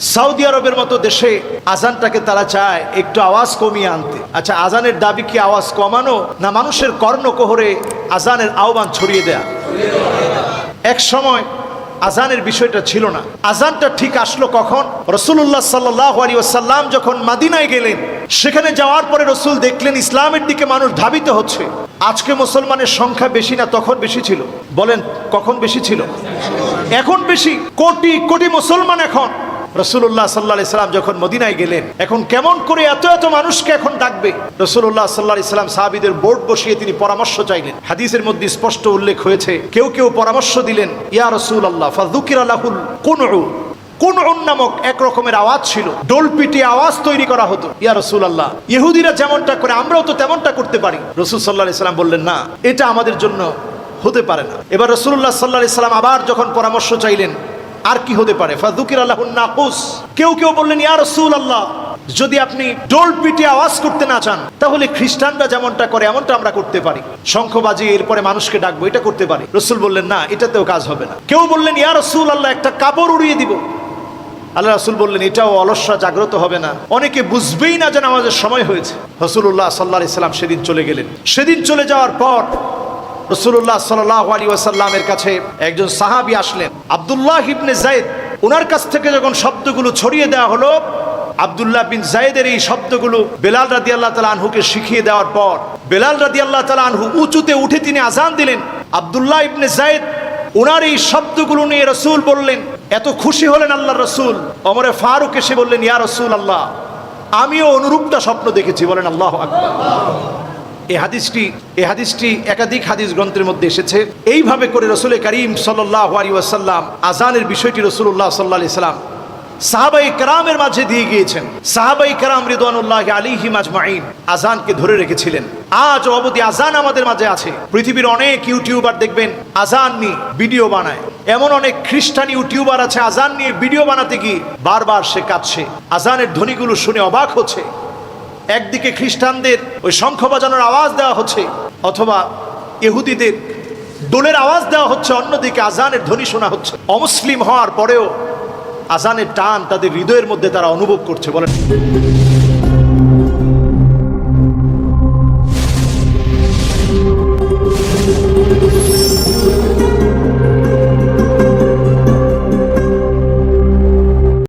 Saudi আরবের মতো দেশে আজানটাকে তারা চায় একটু আওয়াজ কমিয়ে আনতে। আচ্ছা আজানের দাবি কি আওয়াজ কমানো না মানুষের কর্ণকোহরে আজানের আহ্বান ছড়িয়ে দেয়া? এক সময় আজানের বিষয়টা ছিল না। আজানটা ঠিক আসলো কখন? রসুল্লাহ সাল্লাহ আলী ওসাল্লাম যখন মাদিনায় গেলেন, সেখানে যাওয়ার পরে রসুল দেখলেন ইসলামের দিকে মানুষ ধাবিত হচ্ছে। আজকে মুসলমানের সংখ্যা বেশি না, তখন বেশি ছিল। বলেন, কখন বেশি ছিল? এখন বেশি। কোটি কোটি মুসলমান এখন। রসুল্লাহ সাল্লাহ সাল্লাম যখন মদিনায় গেলেন, এখন কেমন করে এত এত মানুষকে এখন ডাকবে? রসুল্লাহ সাল্লাহ সাল্লাম সাহাবিদের বোর্ড বসিয়ে তিনি পরামর্শ চাইলেন। হাদিসের মধ্যে স্পষ্ট উল্লেখ হয়েছে, কেউ কেউ পরামর্শ দিলেন, ইয়া রসুল আল্লাহ ফাজুকির আল্লাহুল কোন কোন নামক এক রকমের আওয়াজ ছিল ডোল পিটিয়ে আওয়াজ তৈরি করা হতো। ইয়া রসুল আল্লাহ ইহুদিরা যেমনটা করে, আমরাও তো তেমনটা করতে পারি। রসুল সাল্লাহ ইসলাম বললেন, না, এটা আমাদের জন্য হতে পারে না। এবার রসুল্লাহ সাল্লাহ ইসলাম আবার যখন পরামর্শ চাইলেন আর কি হতে পারে? ফাদুকির আল্লাহ নাকুস। কেউ কেউ বললেন, ইয়া রসুল আল্লাহ যদি আপনি ডোল পিটে আওয়াজ করতে না চান, তাহলে খ্রিস্টানরা যেমনটা করে, এমনটা আমরা করতে পারি। শঙ্খ বাজিয়ে এরপরে মানুষকে ডাকবো, এটা করতে পারি। রসুল বললেন, না, এটাতেও কাজ হবে না। কেউ বললেন, ইয়া রসুল আল্লাহ একটা কাপড় উড়িয়ে দিব। আল্লাহ রাসুল বললেন, এটাও অলস্যা জাগ্রত হবে না। অনেকে বুঝবেই না যে আমাদের সময় হয়েছে। রসুল্লাহ সাল্লাহ ইসলাম সেদিন চলে গেলেন। সেদিন চলে যাওয়ার পর রসুল্লাহ সাল্লাহ আলী ওয়াসাল্লামের কাছে একজন সাহাবি আসলেন। আবদুল্লাহ ইবনে জায়েদ ওনার কাছ থেকে যখন শব্দগুলো ছড়িয়ে দেওয়া হলো, আবদুল্লাহ বিন জায়েদের এই শব্দগুলো বেলাল রাদি আল্লাহ তালা আনহুকে শিখিয়ে দেওয়ার পর, বেলাল রাদি আল্লাহ তালা আনহু উঁচুতে উঠে তিনি আজান দিলেন। আবদুল্লাহ ইবনে জায়েদ ওনার এই শব্দগুলো নিয়ে রসুল বললেন, এত খুশি হলেন আল্লাহ রসুল? অমরে ফারুক এসে বললেন, ইয়া রসুল আল্লাহ আমিও অনুরূপটা স্বপ্ন দেখেছি। বলেন, আল্লাহ আকবার। এই হাদিসটি এই হাদিসটি একাধিক হাদিস গ্রন্থের মধ্যে এসেছে। এইভাবে করে রসুল করিম সাল্লাহ আলী আজানের বিষয়টি রসুল্লাহ সাল্লাহ আলি সাল্লাম সাহাবাই কারামের মাঝে দিয়ে গিয়েছেন। সাহাবাই কারাম রিদওয়ানুল্লাহ আলিহি মাজমাইন আজানকে ধরে রেখেছিলেন। আজ অবধি আজান আমাদের মাঝে আছে। পৃথিবীর অনেক ইউটিউবার দেখবেন আজান নিয়ে ভিডিও বানায়। এমন অনেক খ্রিস্টান ইউটিউবার আছে আজান নিয়ে ভিডিও বানাতে গিয়ে বারবার সে কাঁদছে। আজানের ধ্বনিগুলো শুনে অবাক হচ্ছে। একদিকে খ্রিস্টানদের ওই শঙ্খ বাজানোর আওয়াজ দেওয়া হচ্ছে, অথবা ইহুদিদের দোলের আওয়াজ দেওয়া হচ্ছে, অন্যদিকে আজানের ধ্বনি শোনা হচ্ছে। অমুসলিম হওয়ার পরেও আজানের টান তাদের হৃদয়ের মধ্যে তারা অনুভব করছে, বলেন।